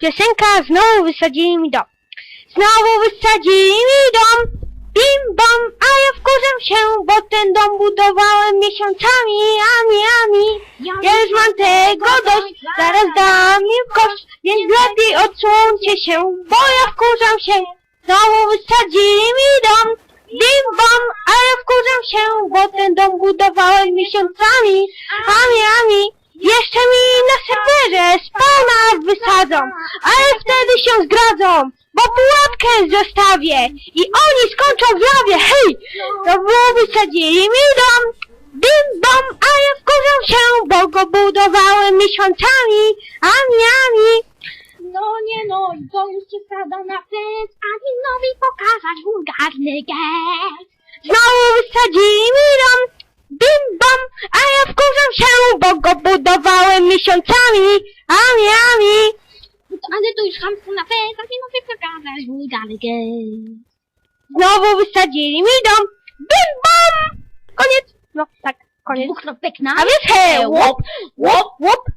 Piosenka znowu wysadzili mi dom. Znowu wysadzili mi dom. Bim bom, a ja wkurzam się, bo ten dom budowałem miesiącami, ami, ami. Ja już mam tego dość, zaraz dam im kość, więc lepiej odsuńcie się, bo ja wkurzam się. Znowu wysadzili mi dom. Bim bom, a ja wkurzam się, bo ten dom budowałem miesiącami, ami, ami. Ale wtedy się zgradzą, bo pułapkę zostawię i oni skończą w lawie, hej! To było wysadzili mi dom, bim bom, a ja wkurzam się, bo go budowałem miesiącami, ami, ami. No nie no, i to już przesada na sens, a Dinowi pokazać wulgarny gest. Znowu wysadzili mi dom, bim bom, a ja wkurzam się, bo go budowałem miesiącami, ami, ami. No ale to już chamstwo na fest, a Dinowi pokazać wulgarny gest. Znowu wysadzili mi dom. Bim bom! Koniec. No tak, koniec. Dwukropek na A więc hej, łop, łop, łop.